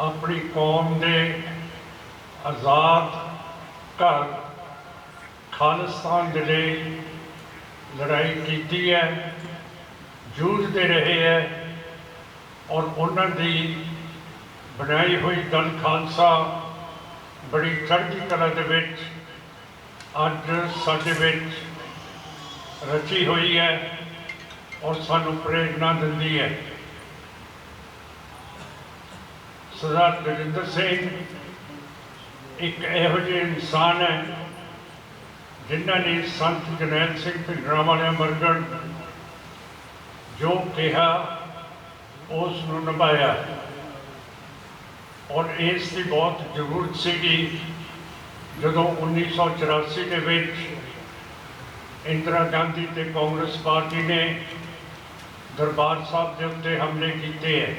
ਆਪਣੀ ਕੌਮ ਦੇ ਆਜ਼ਾਦ ਘਰ ਖਾਲਿਸਤਾਨ ਦੇ ਲਈ ਲੜਾਈ ਕੀਤੀ ਹੈ, ਜੂਝਦੇ ਰਹੇ ਹੈ ਔਰ ਉਹਨਾਂ ਦੀ ਬਣਾਈ ਹੋਈ ਦਲ ਖਾਲਸਾ ਬੜੀ ਚੜ੍ਹਦੀ ਕਲਾ ਦੇ ਵਿੱਚ ਅੱਜ ਸਾਡੇ ਵਿੱਚ ਰਚੀ ਹੋਈ ਹੈ ਔਰ ਸਾਨੂੰ ਪ੍ਰੇਰਨਾ ਦਿੰਦੀ ਹੈ। ਸਰਦਾਰ ਗੁਰਜਿੰਦਰ ਸਿੰਘ ਇੱਕ ਇਹੋ ਜਿਹੇ ਇਨਸਾਨ ਹੈ ਜਿਨ੍ਹਾਂ ਨੇ ਸੰਤ ਜਰਨੈਲ ਸਿੰਘ ਭਿੰਡਰਾਂ ਵਾਲਿਆਂ ਵਰਗਣ ਜੋ ਕਿਹਾ, ਉਸ ਨੂੰ ਨਿਭਾਇਆ। ਔਰ ਇਸ ਦੀ ਬਹੁਤ ਜ਼ਰੂਰਤ ਸੀਗੀ ਜਦੋਂ 1984 ਦੇ ਵਿੱਚ ਇੰਦਰਾ ਗਾਂਧੀ ਤੇ ਕਾਂਗਰਸ ਪਾਰਟੀ ਨੇ ਦਰਬਾਰ ਸਾਹਿਬ ਦੇ ਉੱਤੇ ਹਮਲੇ ਕੀਤੇ ਹੈ।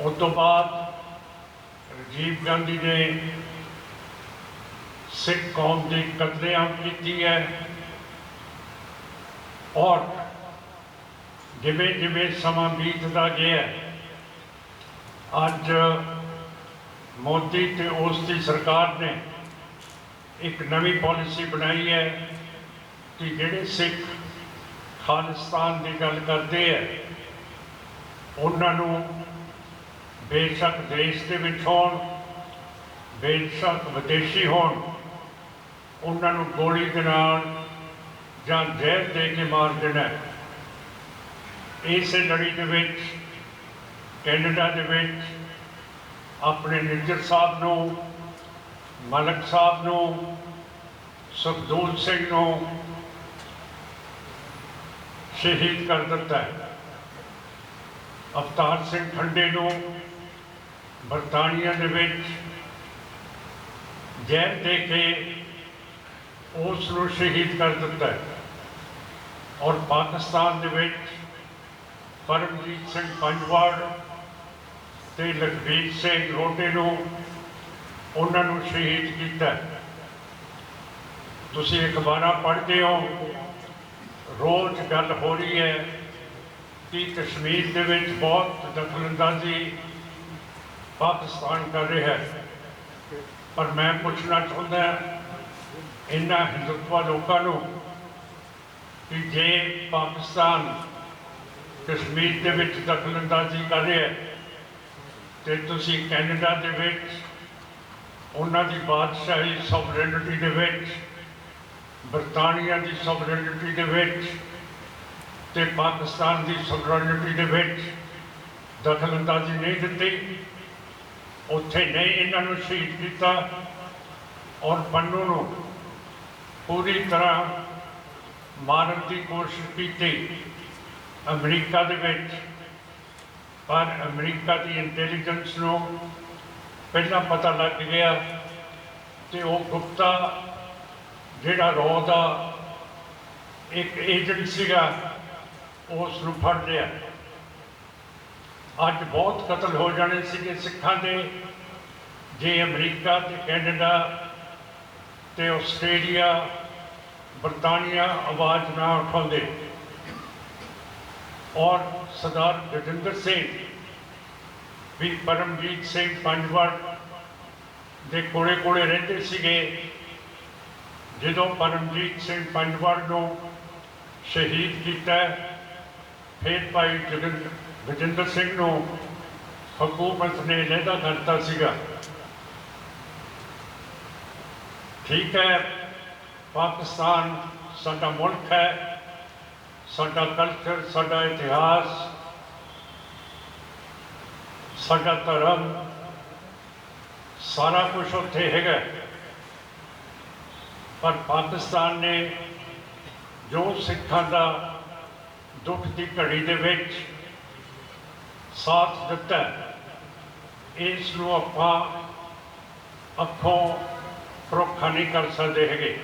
ਉਸ ਤੋਂ ਬਾਅਦ ਰਾਜੀਵ ਗਾਂਧੀ ਨੇ ਸਿੱਖ ਕੌਮ ਦੀ ਕਤਲੇਆਮ ਕੀਤੀ ਹੈ। ਔਰ ਜਿਵੇਂ ਜਿਵੇਂ ਸਮਾਂ ਬੀਤਦਾ ਗਿਆ ਅੱਜ ਮੋਦੀ ਤੇ ਉਸ ਦੀ ਸਰਕਾਰ ਨੇ ਇੱਕ ਨਵੀਂ ਪਾਲਿਸੀ ਬਣਾਈ ਹੈ ਕਿ ਜਿਹੜੇ ਸਿੱਖ ਖਾਲਿਸਤਾਨ ਦੀ ਗੱਲ ਕਰਦੇ ਹੈ, ਉਹਨਾਂ ਨੂੰ ਬੇਸ਼ੱਕ ਦੇਸ਼ ਦੇ ਵਿੱਚ ਹੋਣ, ਬੇਸ਼ੱਕ ਵਿਦੇਸ਼ੀ ਹੋਣ, ਉਹਨਾਂ ਨੂੰ ਗੋਲੀ ਦੇ ਨਾਲ ਜਾਂ ਜ਼ਹਿਰ ਦੇ ਕੇ ਮਾਰ ਦੇਣਾ ਇਸ ਲੜੀ ਦੇ ਵਿੱਚ, ਕੈਨੇਡਾ ਦੇ ਵਿੱਚ, ਆਪਣੇ ਨਿੱਜਰ ਸਾਹਿਬ ਨੂੰ, ਮਲਕ ਸਾਹਿਬ ਨੂੰ ਸੁਖਦੂਲ ਸਿੰਘ ਨੂੰ ਸ਼ਹੀਦ ਕਰ ਦਿੱਤਾ ਹੈ। ਅਵਤਾਰ ਸਿੰਘ ਠੰਡੇ ਨੂੰ ਬਰਤਾਨੀਆ ਦੇ ਵਿੱਚ ਜ਼ਹਿਰ ਦੇ ਕੇ ਉਸ ਨੂੰ ਸ਼ਹੀਦ ਕਰ ਦਿੱਤਾ ਹੈ। ਔਰ ਪਾਕਿਸਤਾਨ ਦੇ ਵਿੱਚ ਪਰਮਜੀਤ ਸਿੰਘ ਪੰਜਵਾੜ ਤੇ ਲਖਬੀਰ ਸਿੰਘ ਰੋਟੇ ਨੂੰ ਉਹਨਾਂ ਨੂੰ ਸ਼ਹੀਦ ਕੀਤਾ ਤੁਸੀਂ ਅਖਬਾਰਾਂ ਪੜ੍ਹਦੇ ਹੋ, ਰੋਜ਼ ਗੱਲ ਹੋ ਰਹੀ ਹੈ ਕਿ ਕਸ਼ਮੀਰ ਦੇ ਵਿੱਚ ਬਹੁਤ ਦਖਲਅੰਦਾਜ਼ੀ ਪਾਕਿਸਤਾਨ ਕਰ ਰਿਹਾ ਹੈ। ਪਰ ਮੈਂ ਪੁੱਛਣਾ ਚਾਹੁੰਦਾ ਇਹਨਾਂ ਹਿੰਦੂਤਵਾ ਲੋਕਾਂ ਨੂੰ ਕਿ ਜੇ ਪਾਕਿਸਤਾਨ ਕਸ਼ਮੀਰ ਦੇ ਵਿੱਚ ਦਖਲਅੰਦਾਜ਼ੀ ਕਰ ਰਿਹਾ ਹੈ, ਤੇ ਤੁਸੀਂ ਕੈਨੇਡਾ ਦੇ ਵਿੱਚ, ਉਹਨਾਂ ਦੀ ਬਾਦਸ਼ਾਹੀ ਸੋਵਰੇਨਿਟੀ ਦੇ ਵਿੱਚ, ਬਰਤਾਨੀਆ ਦੀ ਸੋਵਰੇਨਿਟੀ ਦੇ ਵਿੱਚ ਤੇ ਪਾਕਿਸਤਾਨ ਦੀ ਸੋਵਰੇਨਿਟੀ ਦੇ ਵਿੱਚ ਦਖਲਅੰਦਾਜ਼ੀ ਨਹੀਂ ਦਿੱਤੀ। ਉੱਥੇ ਨਹੀਂ ਇਹਨਾਂ ਨੂੰ ਸ਼ਹੀਦ ਕੀਤਾ ਔਰ ਪੰਨੂ ਨੂੰ ਪੂਰੀ ਤਰ੍ਹਾਂ ਮਾਰਨ ਦੀ ਕੋਸ਼ਿਸ਼ ਕੀਤੀ ਅਮਰੀਕਾ ਦੇ ਵਿੱਚ। ਪਰ ਅਮਰੀਕਾ ਦੀ ਇੰਟੈਲੀਜੈਂਸ ਨੂੰ ਪਹਿਲਾਂ ਪਤਾ ਲੱਗ ਗਿਆ ਤੇ ਉਹ ਗੁਪਤਾ ਜਿਹੜਾ ਰੋ ਦਾ ਇੱਕ ਏਜੰਟ ਸੀਗਾ, ਉਸ ਨੂੰ ਫੜ ਲਿਆ। ਅੱਜ ਬਹੁਤ ਕਤਲ ਹੋ ਜਾਣੇ ਸੀਗੇ ਸਿੱਖਾਂ ਦੇ। ਜੇ ਅਮਰੀਕਾ ਤੇ ਕੈਨੇਡਾ ਤੇ ਆਸਟ੍ਰੇਲੀਆ, ਬਰਤਾਨੀਆ ਆਵਾਜ਼ ਨਾ ਉਠਾਉਂਦੇ। ਔਰ ਸਰਦਾਰ ਜਤਿੰਦਰ ਸਿੰਘ ਵੀ ਪਰਮਜੀਤ ਸਿੰਘ ਪੰਜਵੜ ਦੇ ਕੋਲੇ ਕੋਲੇ ਰਹਿੰਦੇ ਸੀਗੇ। ਜਦੋਂ ਪਰਮਜੀਤ ਸਿੰਘ ਪੰਜਵਾੜ ਨੂੰ ਸ਼ਹੀਦ ਕੀਤਾ, ਫਿਰ ਭਾਈ ਜਗਿੰਦਰ ਗਜਿੰਦਰ ਸਿੰਘ ਨੂੰ ਹਕੂਮਤ ਨੇ ਲਹਿਦਾ ਕਰਤਾ ਸੀਗਾ। ਠੀਕ ਹੈ, ਪਾਕਿਸਤਾਨ ਸਾਡਾ ਮੁਲਕ ਹੈ, ਸਾਡਾ ਕਲਚਰ ਸਾਡਾ ਇਤਿਹਾਸ, ਸਾਡਾ ਧਰਮ, ਸਾਰਾ ਕੁਝ ਉੱਥੇ ਹੈਗਾ। ਪਰ ਪਾਕਿਸਤਾਨ ਨੇ ਜੋ ਸਿੱਖਾਂ ਦਾ ਦੁੱਖ ਦੀ ਘੜੀ ਦੇ ਵਿੱਚ ਸਾਥ ਦਿੱਤਾ ਇਸ ਨੂੰ ਆਪਾਂ ਅੱਖੋਂ ਪਰੋਖਾ ਨਹੀਂ ਕਰ ਸਕਦੇ ਹੈਗੇ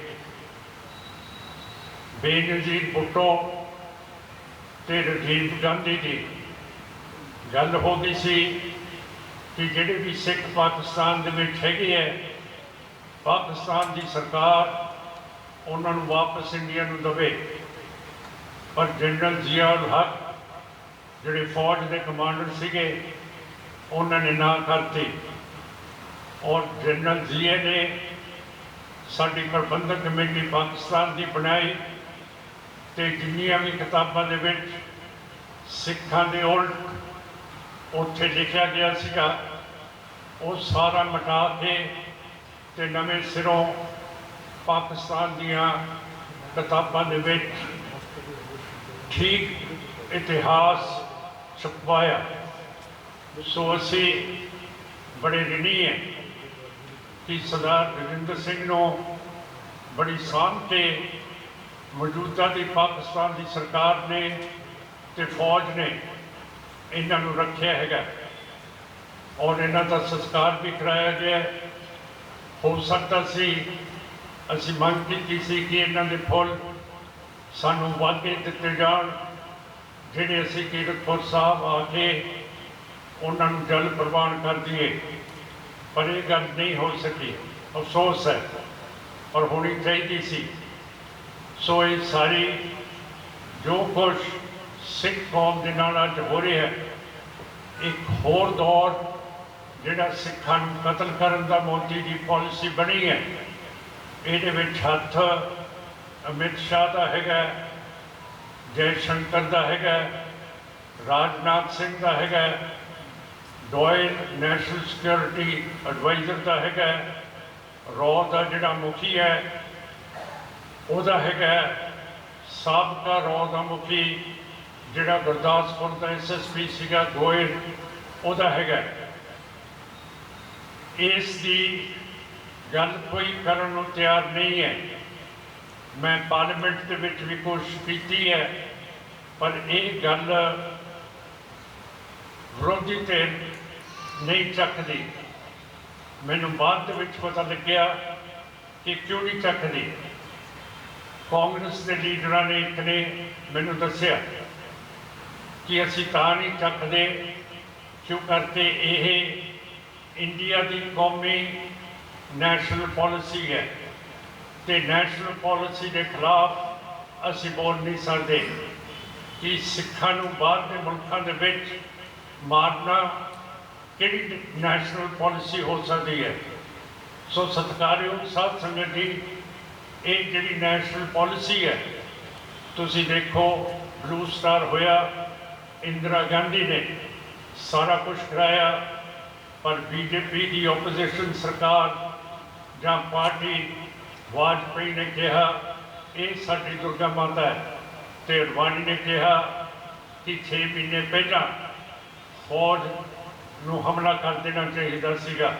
ਬੇਨਜ਼ੀਰ ਭੁੱਟੋ ਤੇ ਰਾਜੀਵ ਗਾਂਧੀ ਦੀ ਗੱਲ ਹੋ ਗਈ ਸੀ ਕਿ ਜਿਹੜੇ ਵੀ ਸਿੱਖ ਪਾਕਿਸਤਾਨ ਦੇ ਵਿੱਚ ਹੈਗੇ ਹੈ ਪਾਕਿਸਤਾਨ ਦੀ ਸਰਕਾਰ ਉਹਨਾਂ ਨੂੰ ਵਾਪਸ ਇੰਡੀਆ ਨੂੰ ਦੇਵੇ। ਪਰ ਜਨਰਲ ਜ਼ਿਆਉਲ ਹਕ ਜਿਹੜੇ ਫੌਜ ਦੇ ਕਮਾਂਡਰ ਸੀਗੇ, ਉਹਨਾਂ ਨੇ ਨਾ ਕਰਤੀ। ਔਰ ਜਨਰਲ ਜ਼ੀਏ ਨੇ ਸਾਡੀ ਪ੍ਰਬੰਧਕ ਕਮੇਟੀ ਪਾਕਿਸਤਾਨ ਦੀ ਬਣਾਈ ਤੇ ਜਿੰਨੀਆਂ ਵੀ ਕਿਤਾਬਾਂ ਦੇ ਵਿੱਚ ਸਿੱਖਾਂ ਦੇ ਉਲਟ ਉੱਥੇ ਲਿਖਿਆ ਗਿਆ ਸੀਗਾ, ਉਹ ਸਾਰਾ ਮਿਟਾ ਕੇ ਤੇ ਨਵੇਂ ਸਿਰੋਂ ਪਾਕਿਸਤਾਨ ਦੀਆਂ ਕਿਤਾਬਾਂ ਦੇ ਵਿੱਚ ਠੀਕ ਇਤਿਹਾਸ ਛਪਵਾਇਆ। ਸੋ ਅਸੀਂ ਬੜੇ ਰਿਣੀ ਹੈ ਕਿ ਸਰਦਾਰ ਰਜਿੰਦਰ ਸਿੰਘ ਨੂੰ ਬੜੀ ਸਾਂਭ ਕੇ ਮੌਜੂਦਾ ਦੀ ਪਾਕਿਸਤਾਨ ਦੀ ਸਰਕਾਰ ਨੇ ਤੇ ਫੌਜ ਨੇ ਇਹਨਾਂ ਨੂੰ ਰੱਖਿਆ ਹੈਗਾ। ਔਰ ਇਹਨਾਂ ਦਾ ਸੰਸਕਾਰ ਵੀ ਕਰਾਇਆ ਗਿਆ। ਹੋ ਸਕਦਾ ਸੀ ਅਸੀਂ ਮੰਗ ਕੀਤੀ ਸੀ ਕਿ ਇਹਨਾਂ ਦੇ ਫੁੱਲ ਸਾਨੂੰ ਵਾਅਦੇ ਦਿੱਤੇ ਜਾਣ। ਜਿਹੜੇ ਅਸੀਂ ਕੀਰਤਪੁਰ ਸਾਹਿਬ ਆ ਕੇ ਉਹਨਾਂ ਨੂੰ ਜਲ ਪ੍ਰਵਾਨ ਕਰ ਦਈਏ, ਪਰ ਇਹ ਗੱਲ ਨਹੀਂ ਹੋ ਸਕੀ। ਅਫਸੋਸ ਹੈ, ਪਰ ਹੋਣੀ ਚਾਹੀਦੀ ਸੀ। ਸੋ ਇਹ ਸਾਰੀ ਜੋ ਕੁਝ ਸਿੱਖ ਕੌਮ ਦੇ ਨਾਲ ਅੱਜ ਹੋ ਰਿਹਾ ਹੈ, ਇੱਕ ਹੋਰ ਦੌਰ ਜਿਹੜਾ ਸਿੱਖਾਂ ਨੂੰ ਕਤਲ ਕਰਨ ਦਾ ਮੋਦੀ ਦੀ ਪਾਲਿਸੀ ਬਣੀ ਹੈ, ਇਹਦੇ ਵਿੱਚ ਹੱਥ ਅਮਿਤ ਸ਼ਾਹ ਦਾ ਹੈਗਾ ਜੈ ਸ਼ੰਕਰ ਦਾ ਹੈਗਾ, ਰਾਜਨਾਥ ਸਿੰਘ ਦਾ ਹੈਗਾ ਡੋਇਲ ਨੈਸ਼ਨਲ ਸਿਕਿਉਰਿਟੀ ਐਡਵਾਈਜ਼ਰ ਦਾ ਹੈਗਾ ਰੌ ਦਾ ਜਿਹੜਾ ਮੁਖੀ ਹੈ, ਉਹਦਾ ਹੈਗਾ, ਸਾਬਕਾ ਰੌ ਦਾ ਮੁਖੀ ਜਿਹੜਾ ਗੁਰਦਾਸਪੁਰ ਦਾ ਐਸਐਸਪੀ ਸੀਗਾ, ਗੋਇਲ, ਉਹਦਾ ਹੈਗਾ। ਇਸ ਦੀ ਗੱਲ ਕੋਈ ਕਰਨ ਨੂੰ ਤਿਆਰ ਨਹੀਂ ਹੈ। ਮੈਂ ਪਾਰਲੀਮੈਂਟ ਦੇ ਵਿੱਚ ਵੀ ਕੋਸ਼ਿਸ਼ ਕੀਤੀ ਹੈ, ਪਰ ਇਹ ਗੱਲ ਵਿਰੋਧੀ ਧਿਰ ਨਹੀਂ ਚੱਕਦੀ। ਮੈਨੂੰ ਬਾਅਦ ਦੇ ਵਿੱਚ ਪਤਾ ਲੱਗਿਆ ਕਿ ਕਿਉਂ ਨਹੀਂ ਚੱਕਦੀ। ਕਾਂਗਰਸ ਦੇ ਲੀਡਰਾਂ ਨੇ ਇੱਕ ਨੇ ਮੈਨੂੰ ਦੱਸਿਆ ਕਿ ਅਸੀਂ ਤਾਂ ਨਹੀਂ ਚੱਕਦੇ, ਕਿਉਂ ਕਰਕੇ ਇਹ ਇੰਡੀਆ ਦੀ ਕੌਮੀ ਨੈਸ਼ਨਲ ਪਾਲਿਸੀ ਹੈ। ਤੇ ਨੈਸ਼ਨਲ ਪਾਲਿਸੀ ਦੇ ਖਿਲਾਫ ਅਸੀਂ ਬੋਲ ਨਹੀਂ ਸਕਦੇ ਕਿ ਸਿੱਖਾਂ ਨੂੰ ਬਾਹਰ ਦੇ ਮੁਲਕਾਂ ਦੇ ਵਿੱਚ ਮਾਰਨਾ ਕਿਹੜੀ ਨੈਸ਼ਨਲ ਪਾਲਿਸੀ ਹੋ ਸਕਦੀ ਹੈ। ਸੋ ਸਤਿਕਾਰਯੋਗ ਸਾਧ ਸੰਗਤ ਜੀ, ਇਹ ਜਿਹੜੀ ਨੈਸ਼ਨਲ ਪਾਲਿਸੀ ਹੈ, ਤੁਸੀਂ ਦੇਖੋ ਬਲੂ ਸਟਾਰ ਹੋਇਆ, ਇੰਦਰਾ ਗਾਂਧੀ ਨੇ ਸਾਰਾ ਕੁਝ ਕਰਾਇਆ, ਪਰ ਬੀਜੇਪੀ ਦੀ ਆਪੋਜੀਸ਼ਨ ਸਰਕਾਰ ਜਾਂ ਪਾਰਟੀ ਵਾਜਪੇਈ ਨੇ ਕਿਹਾ, ਇਹ ਸਾਡੀ ਦੁਰਗਾ ਮਾਤਾ ਹੈ। ਤੇ ਅਡਵਾਨੀ ਨੇ ਕਿਹਾ ਕਿ 6 ਮਹੀਨੇ ਪਹਿਲਾਂ ਫੌਜ ਨੂੰ ਹਮਲਾ ਕਰ ਦੇਣਾ ਚਾਹੀਦਾ ਸੀਗਾ।